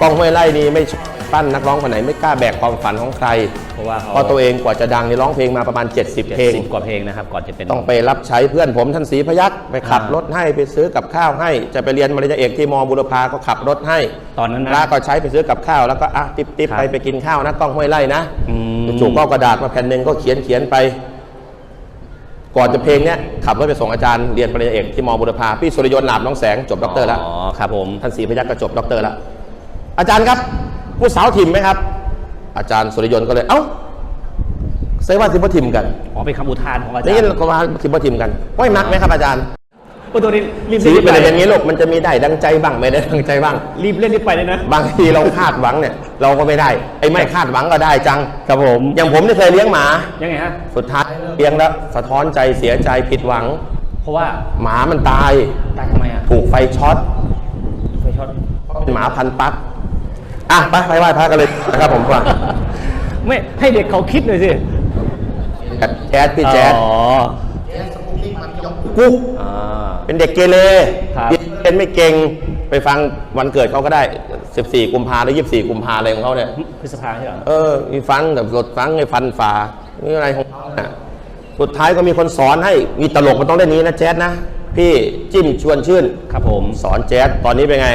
กล้องห้วยไล่นี่ไม่ชอบปั้นนักร้องคนไหนไม่กล้าแบกความฝันของใคร เพราะว่าเขาเพราะตัวเองกว่าจะดังนี่ร้องเพลงมาประมาณ 70 เพลง สิบกว่าเพลงนะครับก่อนจะเป็น ต้องไปรับใช้เพื่อนผมท่านศรีพยักษ์ไปขับอ่ารถให้ไปซื้อกับข้าวให้ จะไปเรียนมริญญาเอกที่มบุรพาก็ขับรถให้ตอนนั้นนะ พระก็ใช้ไปซื้อกับข้าวแล้วก็อะติ๊บติ๊บครับไปไปกินข้าวนะกล้องห้วยไล่นะอืม จู่ๆก็เอากระดาษมาแผ่นหนึ่งก็เขียนเขียนไป ก่อนจะเพลงเนี้ยขับรถไปส่งอาจารย์เรียนปริญญาเอกที่มบุรพาพี่สุริยนต์หลาบน้องแสงจบด็อกเตอร์แล้วอ๋อครับผม ท่านศรีพยักษ์ก็จบด็อกเตอร์แล้ว อาจารย์ครับผู้สาวถิ่มไหมครับ อาจารย์สุริยนต์ก็เลยเอ้าเซว่าสิบทิมกันอ๋อเป็นคำอุทานของอาจารนี่ย์ก็ว่าสิบทิมกันไว้มักไหมครับอาจารย์โอ้ตัวนี้รีบสีเล่นเป็นรีบอย่างไปนี้ลูกมันจะมีได้ดังใจบ้างไม่ได้ดังใจบ้าง รีบเล่นรีบไปเลยนะบางทีเราคาดหวังเนี่ย เราก็ไม่ได้ไอ้ไม่คาดหวังก็ได้จังครับผม อย่างผมที่เคยเลี้ยงหมายังไงฮะสุดท้ายเลี้ยงแล้วสะท้อนใจเสียใจผิดหวัง เพราะว่าหมามันตายตายทำไมอะถูกไฟช็อตไฟช็อตเป็นหมาพันปัก อะไปไปไหว้พระกันเลยนะครับผมว่าไม่ให้เด็กเขาคิดหน่อยสิแจ๊ดพี่แจ๊ดอ๋อกุ๊กอ่าเป็นเด็กเกเรครับเรียนไม่เก่งไปฟังวันเกิดเขาก็ได้ 14 กุมภาหรือ24 กุมภาอะไรของเขาเนี่ย พฤษภาใช่เหรอเออมีฟังแบบรถฟังไอ้ฟันฝ่านี่อะไรของเขาน่ะสุดท้ายก็มีคนสอนให้มีตลกมันต้องได้นี้นะแจ๊ดนะ พี่จิ้มชวนชื่น ครับผม สอนแจ๊ดตอนนี้เป็นไง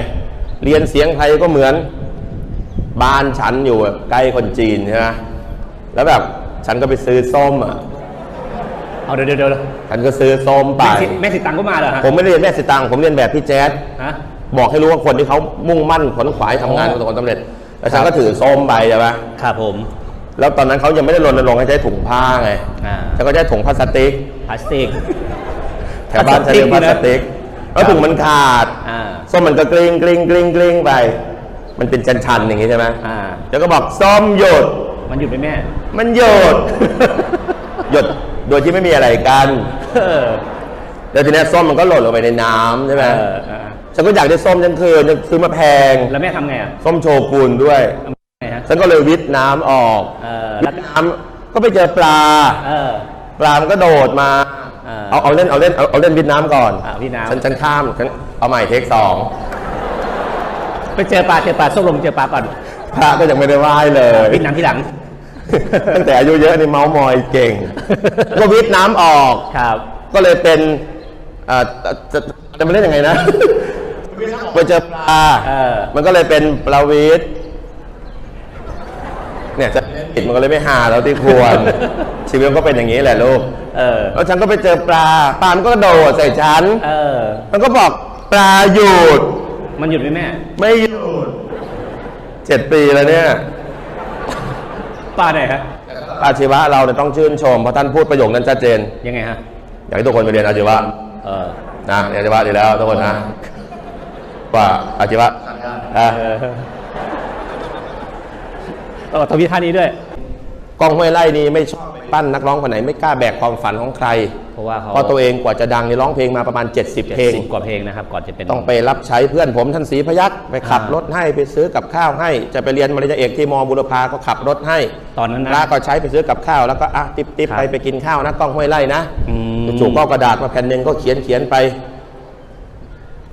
เรียนเสียงไทยก็เหมือน บ้านฉันอยู่แบบใกล้คนจีนใช่ไหมแล้วแบบฉันก็ไปซื้อส้มอะ เอาเดี๋ยวเดี๋ยวเดี๋ยวฉันก็ซื้อส้มไป แม่สิแม่สิตังก็มาเหรอฮะผมไม่ได้เรียนแม่สิตังค์ผมเรียนแบบพี่แจ๊ดฮะ บอกให้รู้ว่าคนที่เขามุ่งมั่นขวนขวายทำงานประสบความสำเร็จ แล้วฉันก็ถือส้มไปใช่ไหมครับผม แล้วตอนนั้นเขายังไม่ได้รณรงค์ให้ใช้ถุงผ้าไงอ่า ฉันก็ใช้ถุงพลาสติก พลาสติก แถวบ้านฉันเรียกพลาสติก แล้วถุงมันขาด อ่า ส้มมันก็กลิ้งกลิ้งกลิ้งกลิ้งไป มันเป็นชันๆอย่างงี้ใช่ไหมอ่า แล้วก็บอกส้มหยุดมันหยุดไหมแม่ มันหยุดหยุดโดยที่ไม่มีอะไรกันเออแล้วทีเนี้ยส้มมันก็หล่นลงไปในน้ำใช่ไหมเออเออฉันก็อยากได้ส้มฉันคืนฉันซื้อมาแพง แล้วแม่ทำไงอะส้มโชกุนด้วย ทำไงฮะ ฉันก็เลยวิทน้ำออกเออ วิแล้วทน้ำก็ไปเจอปลา เออ ปลามันก็โดดมา เออเอาเอาเล่นเอาเล่นเอาเอาเล่นวิทน้ำก่อนอะวิทน้ำ ฉันฉันข้ามฉันเอาใหม่เทคสอง ไปเจอปลาเจอปลาส้มลงเจอปลาก่อนพระก็ยังไม่ได้ไหว้เลย วิทน้ำที่หลัง ตั้งแต่อายุเยอะนี่เมาส์มอยเก่ง ก็วิทน้ำออก ครับ ก็เลยเป็นอ่าจะจะจะมาเล่นยังไงนะไปเจอปลา เออ มันก็เลยเป็นปลาวิทเนี่ยจะผิดมันก็เลยไม่หาแล้วที่ควร ชีวิตมันก็เป็นอย่างนี้แหละลูก เออ แล้วฉันก็ไปเจอปลา ปลามันก็กระโดดใส่ฉัน เออ มันก็บอกปลาหยุด มันหยุดไหมแม่ ไม่หยุดเจ็ดปีแล้วเนี่ยปลาไหนฮะอาชีวะเราเนี่ยต้องชื่นชมเพราะท่านพูดประโยคนั้นชัดเจน ยังไงฮะ อยากให้ทุกคนไปเรียนอาชีวะเออนะเรียนอาชีวะดีแล้วทุกคนนะว่าอาชีวะอะเออเออทวิท่านี้ด้วยกล้องห้วยไล่นี่ไม่ชอบ ปั้นนักร้องคนไหนไม่กล้าแบกความฝันของใคร เพราะว่าเขาเพราะตัวเองกว่าจะดังนี่ร้องเพลงมาประมาณ 70 เพลงสิบกว่าเพลงนะครับก่อนจะเป็นต้องไปรับใช้เพื่อนผมท่านศรีพยักษ์ไปขับอ่ารถให้ไปซื้อกับข้าวให้ จะไปเรียนมริญญาเอกที่มบุรพาก็ขับรถให้ ตอนนั้นนะพระก็ใช้ไปซื้อกับข้าวแล้วก็อะติ๊บติ๊บครับไปไปกินข้าวนะกล้องห้วยไล่นะอืมจู่ๆก็เอากระดาษมาแผ่นหนึ่งก็เขียนเขียนไป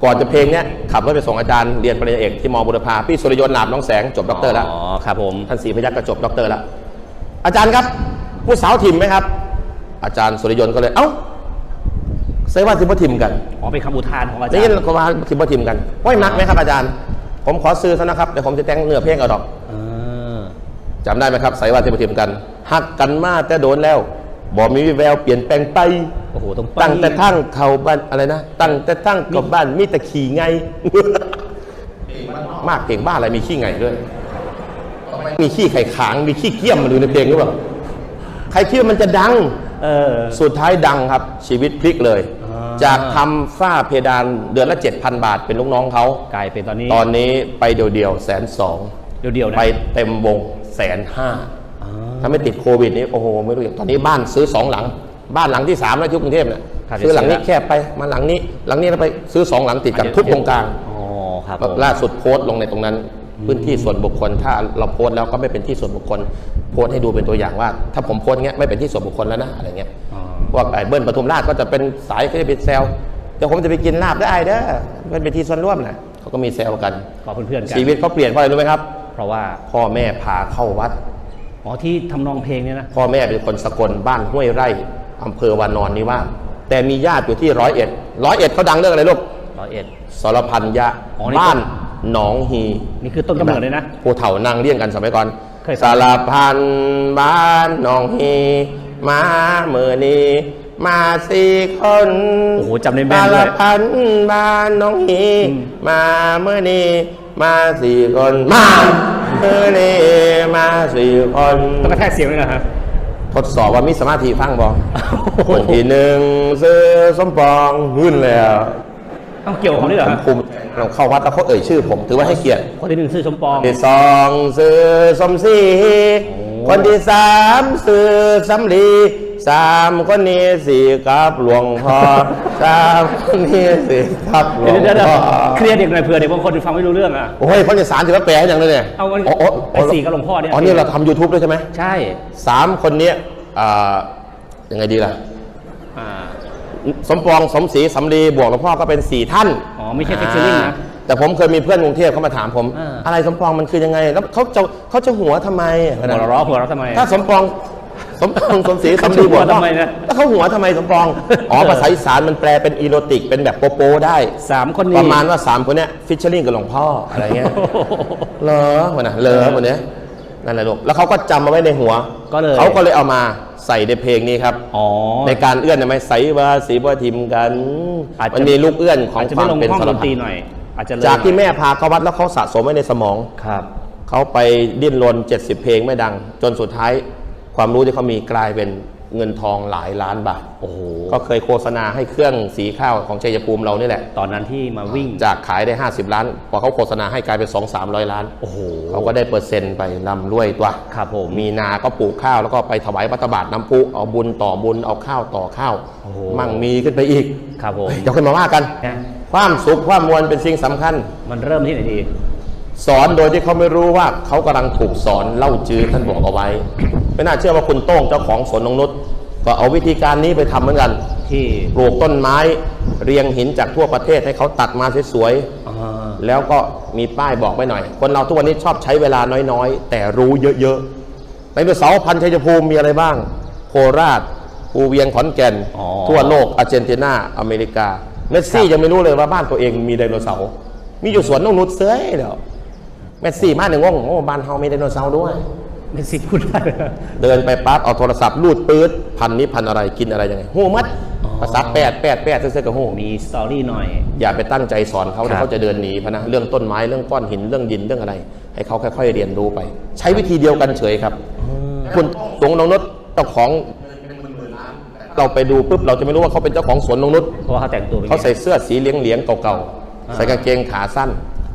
ก่อนจะเพลงเนี้ยขับรถไปส่งอาจารย์เรียนปริญญาเอกที่มบุรพาพี่สุริยนต์หลาบน้องแสงจบด็อกเตอร์แล้วอ๋อครับผมท่านศรีพยักษ์ก็จบด็อกเตอร์แล้วอาจารย์ครับ ผู้สาวถิ่มไหมครับ อาจารย์สุริยนต์ก็เลย เอ้าเซว่าสิบทิมกันอ๋อเป็นคำอุทานของอาจารนี่ย์ก็ว่าสิบทิมกันไว้มักไหมครับอาจารย์ ผมขอซื้อเท่านะครับเดี๋ยวผมจะแต่งเนื้อเพลงเอาดอกเออจำได้ไหมครับใส่ว่าสิบทิมกันหักกันมาแต่โดนแล้วบอกมีวิแววเปลี่ยนแปลงไปโอ้โหต้องตั้งแต่ทั้งเขาบ้านอะไรนะตั้งแต่ทั้งเขาบ้านมีแต่ขี่ไง มากเพลงบ้าอะไรมีขี้ไงด้วย มีขี้ไข่ขางมีขี้เกียมมาดูในเพลงหรือเปล่า ใครคิดว่ามันจะดัง เออ สุดท้ายดังครับ ชีวิตพลิกเลย อ่า จากทำฝ้าเพดานเดือนละ 7,000 บาทเป็นลูกน้องเขา กลายเป็นตอนนี้ตอนนี้ไปเดียวๆแสนสองเดียวๆนะไปเต็มวงแสนห้าอ๋อถ้าไม่ติดโควิดนี้โอ้โหไม่รู้อย่างตอนนี้บ้านซื้อสองหลัง บ้านหลังที่สามแล้วที่กรุงเทพเนี่ยครับซื้อหลังนี้เดี๋ยวแคบไปมาหลังนี้ หลังนี้แล้วไปซื้อสองหลังติดกันทุกตรงกลาง อ๋อครับผม ล่าสุดโพสต์ลงในตรงนั้น พื้นที่ส่วนบุคคล ถ้าเราโพสต์แล้วก็ไม่เป็นที่ส่วนบุคคล โพสต์ให้ดูเป็นตัวอย่างว่า ถ้าผมโพสต์อย่างเงี้ยไม่เป็นที่ส่วนบุคคลแล้วนะอะไรเงี้ยอ๋อพวกไอ้เบิ้ลปทุมราชก็จะเป็นสายก็จะเป็นแซวเดี๋ยวผมจะไปกินลาบได้เด้อมันเป็นที่ส่วนร่วมนะโเขาก็มีแซวกันก็เพื่อนๆกันชีวิตเขาเปลี่ยนเพราะอะไรรู้ไหมครับ เพราะว่าพ่อแม่พาเข้าวัดอ๋อที่ทำนองเพลงเนี่ยนะพ่อแม่เป็นคนสกลบ้านห้วยไร่อำเภอวานอนนิวาสแต่มีญาติอยู่ที่ร้อยเอ็ดร้อยเอ็ดเขาดังเรื่องอะไรลูกร้อยเอ็ดสรพันยะอ๋อนี่บ้าน หนองฮีนี่คือต้นกำเนิดเลยนะผู้เฒ่านางเรียกกันสมัยก่อนเคยฟังสารพันบ้านหนองฮีมาเมื่อนี้มาสี่คนโอ้โหจำได้แม่นสาด้รวยพันบ้านหนองฮีอืมมาเมื่อนี้มาสี่คนมาเมื่อนี้มาสี่คนต้องกระแทกเสียงเลยนะฮะทดสอบว่ามีสมาธิฟังบอคนที่หนึ่งซื้อสมปองหื่นแล้ว ต้องเกี่ยวกับเขาด้วยเหรอผมฮะภูมิเราเข้าวัดแล้วเขาเอ่ยชื่อผม ถือว่าให้เกียรติคนที่หนึ่งชื่อสมปองที่สองซื้อสมศรีโอ้คนที่สามซื้อสำลีสามคนนี้สี่กับหลวงพ่อสามคนนี้สี่กับหลวเดี๋ยวงเดี๋ยวเดี๋ยวพ่อเคลียร์เด็กหน่อยเผื่อเด็กบางคนฟังไม่รู้เรื่องอะ โอ้ยคนที่สามถือว่าแปลให้ยังเลยเนี่ยเอาวันโอ้โอ้ไอ้สี่กับหลวงพ่อเนี่ย อ๋อนี่เราทำ YouTube ด้วยใช่ไหมใช่สามคนเนี้ยอ่ายังไงดีล่ะ อ่า สมปองสมศรีสำลีบวกหลวงพ่อก็เป็นสี่ท่านอ๋อไม่ใช่ featuring นะอ่าแต่ผมเคยมีเพื่อนกรุงเทพเขามาถามผม อ่า อะไรสมปองมันคือยังไง แล้วเขาจะเขาจะหัวทำไม หัวเราะหัวเราะทำไม ถ้าสมปองสมปองสมศรีเขาสำลีบวกจะหัวทำไมนะ แล้วเขาหัวทำไมสมปอง อ๋อภาษาอีสานมันแปลเป็นอีโรติกเป็นแบบโปโปได้ สามคนนี้ประมาณว่าสามคนเนี้ยฟิชเชอร์ลิงกับหลวงพ่ออะไรเงี้ยโอ้โห เหรอวะนะเหรอวันเนี้ยนั่นแหละลูกแล้วเขาก็จำมาไว้ในหัวก็เลย เขาก็เลยเอามา ใส่ในเพลงนี้ครับ อ๋อ ในการเอื้อนทำไมใสว่าสีว่าทิมกันอาจจะ มันมีลูกเอื้อนของอาจจะคไม่วามลงเป็นห้องสารดนพัตรีดหน่อย อาจจะเลยจากที่แม่พาเข้าวัดแล้วเขาสะสมไว้ในสมอง ครับ เขาไปดิ้นรน 70 เพลงไม่ดัง จนสุดท้ายความรู้ที่เขามีกลายเป็น เงินทองหลายล้านบาท โอ้โห ก็เคยโฆษณาให้เครื่องสีข้าวของชัยภูมิเรานี่แหละ ตอนนั้นที่มาวิ่งจากขายได้ 50 ล้าน พอเขาโฆษณาให้กลายเป็น 2 3 0 0 ล้าน โอ้โหเขาก็ได้เปอร์เซ็นต์ไปนำรวยตัวครับผมมีนาก็ปลูกข้าวแล้วก็ไปถวายพัตตาบาตน้ำพุเอาบุญต่อบุญเอาข้าวต่อข้าวโอ้โหมั่งมีขึ้นไปอีก ครับผมเดี๋ยวค่อยมาว่ากันนะความสุขความมวลเป็นสิ่งสำคัญ มันเริ่มที่ไหนดีสอนโดยที่เขาไม่รู้ว่าเขากำลังถูกสอนเล่าจือท่านบอกเอาไว้ ไม่น่าเชื่อว่าคุณโต้งเจ้าของสวนนงนุษก็เอาวิธีการนี้ไปทำเหมือนกัน ที่ปลูกต้นไม้เรียงหินจากทั่วประเทศให้เขาตัดมาสวยอ่าๆแล้วก็มีป้ายบอกไว้หน่อย คนเราทุกวันนี้ชอบใช้เวลาน้อยๆ แต่รู้เยอะๆในเสาร์พันธุ์ชัยภูมิมีอะไรบ้าง โคราชภูเวียงขอนแก่น อ๋อ ทั่วโลกอาร์เจนตินาอเมริกา เมสซี่ยังไม่รู้เลยว่าบ้านตัวเองมีไดโนเสาร์มีอยู่สวนนงนุษเซ้ยเดี๋ยวเมสซี่มาหนึ่งงงโอ้บ้านเฮามีไดโนเสาร์ด้วย ไม่สิพูดได้เลยเดินไปปั๊บเอาโทรศัพท์ลูดปื๊ดพันนี้พันอะไรกินอะไรยังไงหูมัดอ๋อภาษาแปดแปดแปดเสื้อๆกับหูมีสตอรี่หน่อย อย่าไปตั้งใจสอนเขาครัเดี๋ยวบเขาจะเดินหนีพะนะเรื่องต้นไม้เรื่องก้อนหินเรื่องดินเรื่องอะไร ให้เขาค่อย ๆ เรียนรู้ไป ใช้วิธีเดียวกันเฉยครับคุณสวนนงนุษเจ้าของเราไปดูปุ๊บเราจะไม่รู้ว่าเขาเป็นเจ้าของสวนนงนุษเพราะว่าเขาแต่งตัวเป็นเขาใส่เสื้อสีเหลืองๆเก่าๆใส่กางเกงขาสั้น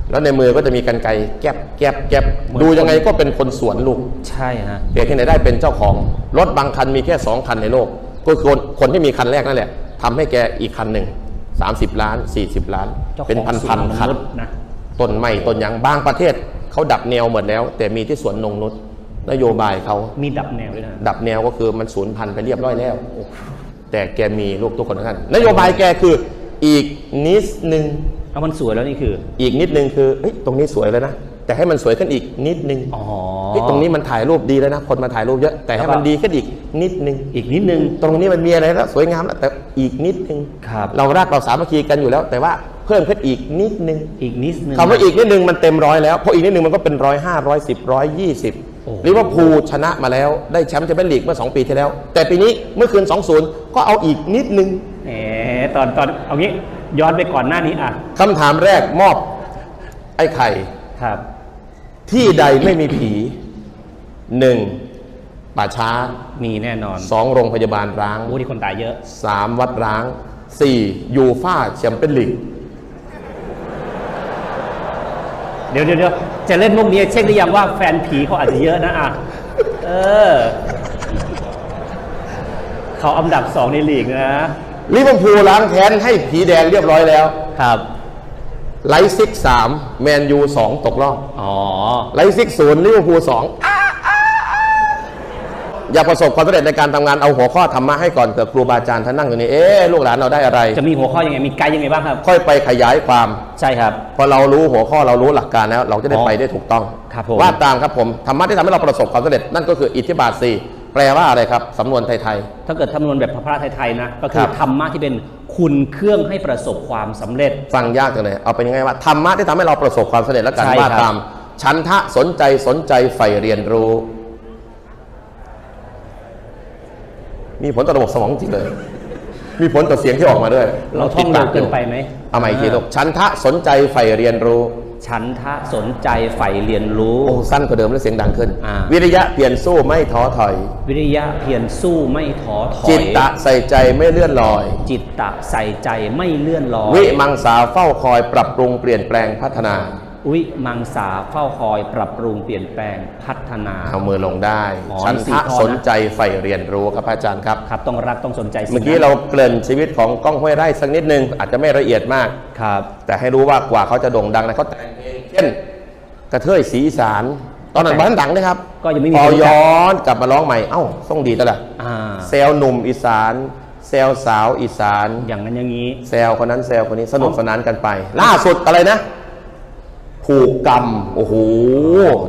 แล้วในมือก็จะมีกันไกรแก็บแก็บแก็บดูยังไงก็เป็นคนสวนลูกใช่ฮะเปลี่ยนที่ไหนได้เป็นเจ้าของรถบางคันมีแค่สองคันในโลก ก็คือคนคนที่มีคันแรกนั่นแหละทำให้แกอีกคันหนึ่ง30ล้าน40ล้านเจ้าของเป็นพันพันสวนนงนุษคันนะต้นไม้ต้นยางบางประเทศเขาดับแนวหมดแล้ว แต่มีที่สวนนงนุษนโยบายเขามีดับแนวด้วยนะดับแนวก็คือมันสูญพันธุ์ไปเรียบร้อยแล้ว แต่แกมีลูกทุกคนทุกท่านนโยบายแกคือ อีกนิดนึงเอามันสวยแล้วนี่คือ อีกนิดนึงคือเอ้ยตรงนี้สวยแล้วนะแต่ให้มันสวยขึ้นอีกนิดนึงอ๋อเฮ้ยตรงนี้มันถ่ายรูปดีแล้วนะ คนมาถ่ายรูปเยอะ แต่ให้มันดีขึ้นอีกนิดนึง อีกนิดนึง ตรงนี้มันมีอะไรแล้วสวยงามแล้วแต่อีกนิดนึง ครับ เรารักเราสามัคคีกันอยู่แล้ว แต่ว่าเพิ่มขึ้นอีกนิดนึง อีกนิดนึงคำว่าอีกนิดนึงมันเต็มร้อยแล้วเพราะอีกนิดนึงมันก็เป็นร้อยห้าร้อยสิบร้อยยี่สิบโอ้โหลิเวอร์พูลชนะมาแล้วได้แชมป์แชมเปี้ยนลีกเมื่อสองปีที่แล้ว แต่ปีนี้เมื่อคืน 2-0 ก็เอาอีกนิดนึงแหม ตอนตอนเอางี้ย้อนไปก่อนหน้านี้อะคำถามแรกมอบ ไอ้ไข่ ครับ ที่ใดไม่มีผีหนึ่งป่าช้ามีแน่นอนสองโรงพยาบาลร้างโอ้ที่คนตายเยอะสามวัดร้างสี่ยูฟ่าแชมเปี้ยนลีกเดี๋ยวเดี๋ยวเดี๋ยวจะเล่นมุกนี้เช็คหรือยังว่าแฟนผีเขาอาจจะเยอะนะอะเออ เขาอันดับสองในลีกนะ ลิเวอร์พูลล้างแค้นให้ผีแดงเรียบร้อยแล้วครับ ไลซิกสามแมนยูสองตกรอบอ๋อไลซิกศูนย์ลิเวอร์พูลสองอยากประสบความสำเร็จในการทำงานเอาหัวข้อธรรมะให้ก่อนเกิดครูบาอาจารย์ท่านนั่งอยู่นี่เอ๊ะลูกหลานเราได้อะไร จะมีหัวข้อยังไงมีไกด์ยังไงบ้างครับ ค่อยไปขยายความ ใช่ครับ พอเรารู้หัวข้อเรารู้หลักการแล้ว เราจะได้อ๋อไปได้ถูกต้องครับผม ว่าตามครับผมธรรมะที่ทำให้เราประสบความสำเร็จนั่นก็คืออิทธิบาทสี่ แปลว่าอะไรครับสำนวนไทย ถ้าเกิดคำนวณแบบพระพระไทยๆนะ ก็คืคอรับธรรมะที่เป็นคุณเครื่องให้ประสบความสำเร็จ ๆฟังยากจังเลยเอาเป็นยังไงว่าธรรมะที่ทำให้เราประสบความสำเร็จและการใช่ว่าครับตามฉันทะสนใจสนใจใฝ่เรียนรู้ มีผลต่อระบบสมองจริงเลย มีผลต่อเสียงที่ออกมาด้วยเราท่องเร็วเกินไปไหมเอาใหม่อีกทีลูกฉันทะสนใจใฝ่เรียนรู้ ฉันทะสนใจใฝ่เรียนรู้ โอ้สั้นกว่าเดิมแล้วเสียงดังขึ้น อ่า วิริยะเปลี่ยนสู้ไม่ท้อถอย วิริยะเพียรสู้ไม่ท้อถอยจิตตะใส่ใจไม่เลื่อนลอย จิตตะใส่ใจไม่เลื่อนลอยวิมังสาเฝ้าคอยปรับปรุงเปลี่ยนแปลงพัฒนา วิมังสาเฝ้าคอยปรับปรุงเปลี่ยนแปลงพัฒนา เอามือลงได้อ๋อฉันนี่สี่ทะข้อนะ สนใจใฝ่เรียนรู้ครับพระอาจารย์ครับ ครับต้องรักต้องสนใจสิ่งเมื่อกี้นั้นเราเกริ่นชีวิตของก้องห้วยไร่สักนิดนึง อาจจะไม่ละเอียดมาก ครับ แต่ให้รู้ว่ากว่าเขาจะโด่งดังนะเขาแต่งเพลงเช่น กระเทยสีอีสานตอนนั้นบ้านดังนะครับก็ยังไม่มีพอคนรู้จัก ย้อนกลับมาร้องใหม่เอ้าต้องดีแล้วล่ะอ่าเซลหนุ่มอีสานเซลสาวอีสานอย่างนั้นอย่างนี้แซวคนนั้นแซวคนนี้สนุกสนานกันไป ล่าสุดอะไรนะ ผูกกรรม โอ้โห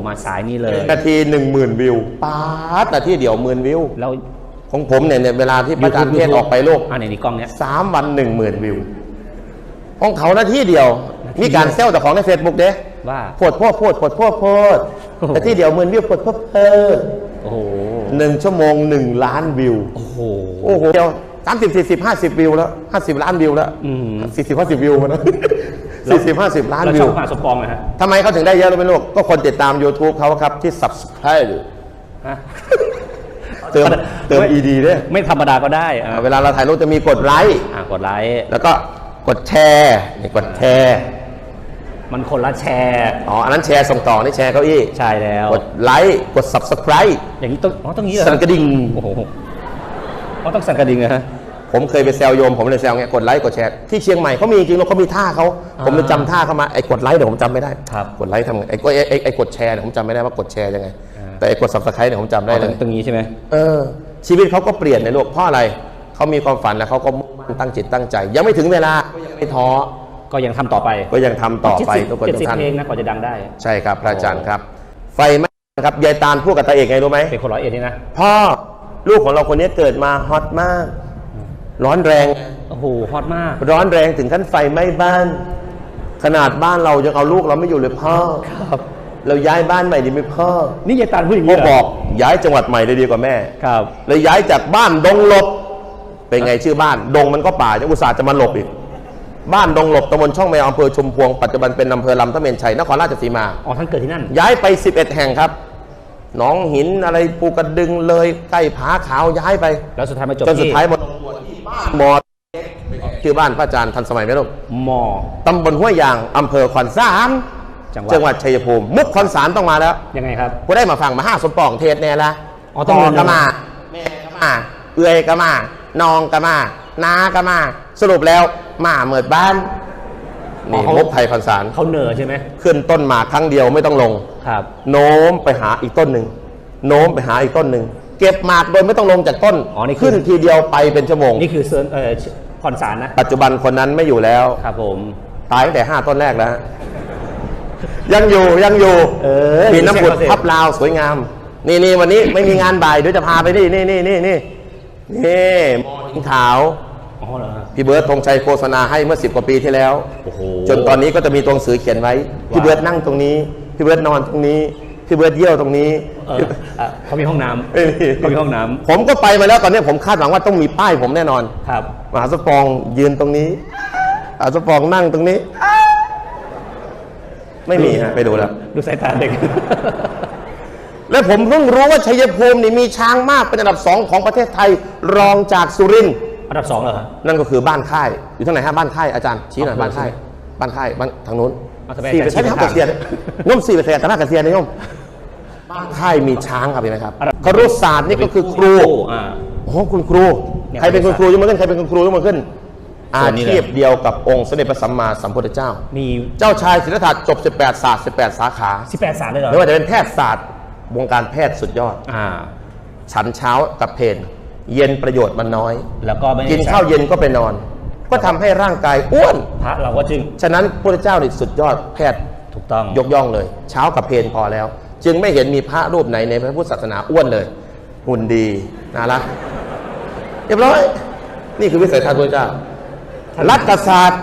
มาสายนี้เลยนาทีหนึ่งหมื่นวิวปาดนาทีเดียวหมื่นวิว แล้วของผมเนี่ยเนี่ยเวลาที่พระอาจารย์เทศน์ออกไปโลกอ่าในนี้กล้องเนี้ยสามวันหนึ่งหมื่นวิว ของเขานาทีเดียว มีการเซลแต่ของในเฟซบุ๊กเด้ว่าโพดโพดโพดโพดโพดโพดโอ้โหนาทีเดียวหมื่นวิวโพดโพดโพดโอ้โหหนึ่งชั่วโมงหนึ่งล้านวิว โอ้โหโอ้โหเดียวสามสิบสี่สิบห้าสิบวิวแล้วห้าสิบล้านวิวแล้วอืมสี่สิบห้าสิบวิวมาแล้ว สี่สิบห้าสิบล้านแล้ววิช่วองผ่าสปองนะฮะทำไมเขาถึงได้เยอะรู้ไหมลูกก็คนติดตาม YouTube เขาครับที่ subscribe ฮะเติมเติม ed ด้วยไม่ธรรมดาก็ได้อ่าเวลาเราถ่ายรูปจะมีกดไลค์อ่ากดไลค์แล้วก็กดแชร์นี่กดแชร์มันคนละแชร์อ๋ออันนั้นแชร์ส่งต่อนี่แชร์เก้าอี้ใช่แล้ว กดไลค์กด subscribe อย่างนี้ต้องอ๋อต้องนี้เหรอสั่นกระดิ่ง โอ้โหอ๋อต้องสั่นกระดิ่งเหรอฮะ ผมเคยไปแซวโยมผมเลยแซวไงกดไลค์กดแชร์ที่เชียงใหม่เขามีจริงๆแล้วเขามีท่าเขาผมเลยจำท่าเขามาไอ้กดไลค์เดี๋ยวผมจำไม่ได้ครับกดไลค์ทำไงไอ้ไอ้ไอ้ไอ้กดแชร์เนี่ยผมจำไม่ได้ว่ากดแชร์ยังไง แต่ไอ้กด subscribe เนี่ยผมจำได้อ๋อเลตรงยตรงนี้ใช่ไหมเออ ชีวิตเขาก็เปลี่ยนในโลกเพราะอะไรเขามีความฝันแล้วเขาก็มุ่งมั่นตั้งจิตตั้งใจ ยังไม่ถึงเวลาก็ยังไม่ท้อก็ยังทำต่อไปก็ยังทำต่อไป70ทุกคนเจ็ดทุสิบกท่านเพลงนะกว่าจะดังได้ ใช่ครับพระอาจารย์ครับ ไฟไหม้ครับยายตาลพูดกับตาเอกไงรู้ไหมเป็นคนร้อยเอ็ดนี่นะพ่อลูกของเราคนนี้เกิดมาฮอตมาก ร้อนแรงโอ้โหฮอตมาก ร้อนแรงถึงขั้นไฟไหม้บ้าน ขนาดบ้านเรายังเอาลูกเราไม่อยู่เลยพ่อครับ เราย้ายบ้านใหม่ดีไหมพ่อนี่ยายตาลพูดอย่างพ่อนี้เหรบอกย้ายจังหวัดใหม่เลยดีกว่าแม่ ครับ เลยย้ายจากบ้านดงหลบ เป็นไงชื่อบ้าน ดงมันก็ป่าจะอุตส่าห์จะมาหลบอีก บ้านดงหลบตำบลช่องแมวอำเภอชุมพวงปัจจุบันเป็นอำเภอลำตะเมนชัยนครราชสีมา อ๋อท่านเกิดที่นั่น ย้ายไป 11 แห่งครับ หนองหินอะไรภูกระดึงเลยใกล้ผาขาวย้ายไปแล้วสุดท้ายมาจบจนสุดที่ท้ายหมดมอชื่อบ้านพระอาจารย์ทันสมัยไหมลูกมอตำบลห้วยยางอำเภอขวัญสารจังหวัดจังหวัดชัยภูมิมุกขวัญสารต้องมาแล้วยังไงครับกูได้มาฟังมาห้าสมปองเทศแน่ละอ๋อต้องพ่เดินก็มาแม่ก็มาเอื้อยก็มาน้องก็มาน้าก็มา สรุปแล้วมาเหมือนบ้าน นี่มุกไทยพันสารเขาเหนอใช่ไหมขึ้นต้นหมากครั้งเดียวไม่ต้องลงครับ โน้มไปหาอีกต้นหนึ่งโน้มไปหาอีกต้นหนึ่งเก็บหมากโดยไม่ต้องลงจากต้นอ๋อนี่คือขึ้นทีเดียวไปเป็นชั่วโมงนี่คือเซิร์นเอ่อคอนสารนะ ปัจจุบันคนนั้นไม่อยู่แล้วครับผมตายตั้งแต่ห้าต้นแรกแล้วยังอยู่ยังอยู่เออมีน้ำผุดเช็คเขาสิพับลาวสวยงาม นี่นี่วันนี้ไม่มีงานบ่ายเดี๋ยวจะพาไปนี่นี่นี่นี่นี่นี่มอหินขาว อ๋อเหรอฮะพี่เบิร์ดธงชัยโฆษณาให้เมื่อสิบกว่าปีที่แล้ว โอ้โหจนตอนนี้ก็จะมีตัวหนังสือเขียนไว้ พี่เบิร์ดนั่งตรงนี้ พี่เบิร์ดนอนตรงนี้ พี่เบิร์ดเยี่ยวตรงนี้ เอออะเขามีห้องน้เอ้ยำเขามีห้องน้ผมก็ไปมาแล้วตอนนี้ผมคาดหวังว่าต้องมีป้ายผมแน่นอนำครับ มหาสปองยืนตรงนี้มหาสปองนั่งตรงนี้ ไม่มีฮะไปดูแล้ว ดูสายตาเด็ก และผมเพิ่งรู้ว่าชัยภูมินี่มีช้างมากเป็นอันดับสองของประเทศไทยรองจากสุรินทร์ อันดับสองเหรอฮะ นั่นก็คือบ้านค่ายอยู่ทางไหนฮะบ้านค่ายอาจารย์ชี้หน่อยเอาบ้านค่ายบ้านค่ายบ้านทางนู้นเอาทำไมสี่ไปอาจารย์ใช้ชี้ทางทางเกษียณย่อมสี่ไปเสียแต่หน้าเกษียณนะย่อมบ้านค่ายมีช้างครับเห็นไหมครับอันดับ ครุศาสตร์นี่ก็คือครู อ่า โอ้โหคุณครู เนี่ยใครเป็นคุณครูยกมือขึ้นใครเป็นคุณครูยกมือขึ้น อาส่วนนี้เลย ชีพเดียวกับองค์สมเด็จพระสัมมาสัมพุทธเจ้า มีเจ้าชายสิทธัตถะจบ 18 ศาสตร์ 18 สาขา18สารเลยเหรอไม่ว่าจะเป็นแพทยศาสตร์ วงการแพทย์สุดยอด อ่า ฉันเช้ากับเพน เย็นประโยชน์มันน้อย แล้วก็ไม่ได้กินข้าวเย็นก็ไปนอน ก็ทำให้ร่างกายอ้วน พระเราก็จึงฉะนั้นพระเจ้านี่สุดยอดแพทย์ถูกต้องยกย่องเลย เช้ากับเพนพอแล้ว จึงไม่เห็นมีพระรูปไหนในพระพุทธศาสนาอ้วนเลย หุ่นดีน่ารักเรียบร้อย นี่คือวิสัยทัศน์พระเจ้า รัฐศาสตร์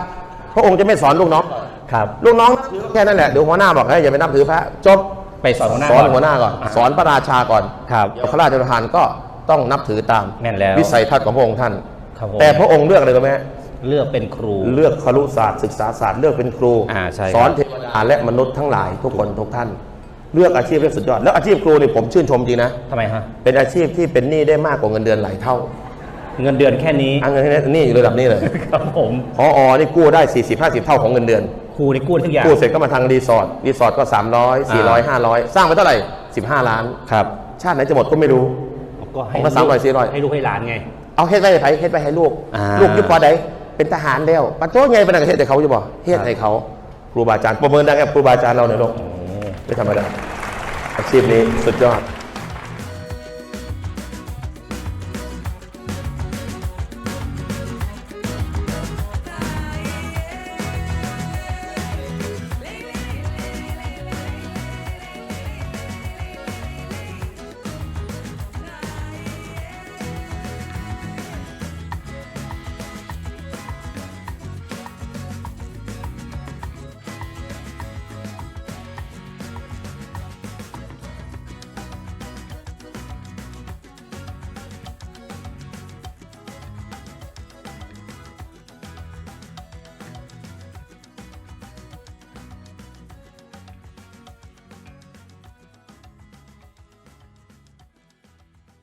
พระองค์จะไม่สอนลูกน้อง ครับ ลูกน้องแค่นั้นแหละเดี๋ยวหัวหน้าบอกให้อย่าไปนับถือพระจบไปสอนหัวหน้าสอนก่อนหัวหน้าก่อนอะสอนพระราชาก่อนครับเดี๋ยวพระราชทานก็ ต้องนับถือตามแม่นแล้ววิสัยทัศน์ของพระองค์ท่าน ครับผมแต่พระองค์เลือกอะไรรู้ไหมฮะเลือกเป็นครู เลือกครุศาสตร์ศึกษาศาสตร์เลือกเป็นครู อ่าใช่ครับ สอนเทวดาและมนุษย์ทั้งหลายทุกคนทุกท่าน เลือกอาชีพได้สุดยอด แล้วอาชีพครูนี่ผมชื่นชมจริงนะ ทำไมฮะ เป็นอาชีพที่เป็นหนี้ได้มากกว่าเงินเดือนหลายเท่าเงินเดือนแค่นี้อันเงินนี่อยู่ระดับนี้เลย ครับผมพออนี่กู้ได้ 40 50 เท่าของเงินเดือน ครูนี่กู้ทุกอย่าง กู้เสร็จก็มาทางรีสอร์ท รีสอร์ทก็ 300 400 500 สร้างไปเท่าไหร่ 15 ล้าน ครับ ชาติไหนจะหมดก็ไม่รู้ ก็ให้ผมก็300 400ให้ลูกให้หลานไง เอาเฮ็ดไปให้ไผเฮ็ดไปให้ลูก อ่า ลูกอยุบพอใดเป็นทหารแล้วปัจจุบันไงเป็นอะไรเฮ็ดให้เขาอยู่บ่เฮ็ดให้เขาครูบาอาจารย์ประเมินได้ครับครูบาอาจารย์เราในโลกไม่ธรรมดาอาชีพนี้สุดยอด